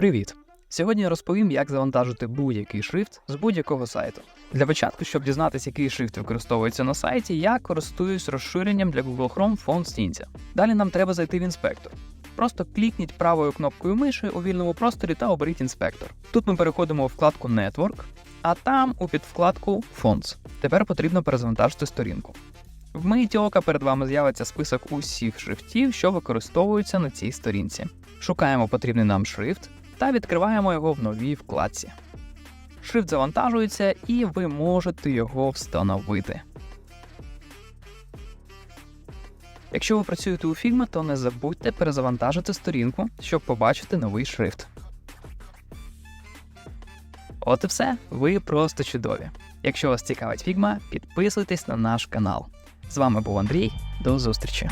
Привіт! Сьогодні я розповім, як завантажити будь-який шрифт з будь-якого сайту. Для початку, щоб дізнатися, який шрифт використовується на сайті, я користуюсь розширенням для Google Chrome Font Cinzia. Далі нам треба зайти в інспектор. Просто клікніть правою кнопкою миші у вільному просторі та оберіть інспектор. Тут ми переходимо у вкладку Network, а там у підвкладку Fonts. Тепер потрібно перезавантажити сторінку. В миті ока перед вами з'явиться список усіх шрифтів, що використовуються на цій сторінці. Шукаємо потрібний нам шрифт та відкриваємо його в новій вкладці. Шрифт завантажується і ви можете його встановити. Якщо ви працюєте у Figma, то не забудьте перезавантажити сторінку, щоб побачити новий шрифт. От і все. Ви просто чудові. Якщо вас цікавить Figma, підписуйтесь на наш канал. З вами був Андрій. До зустрічі!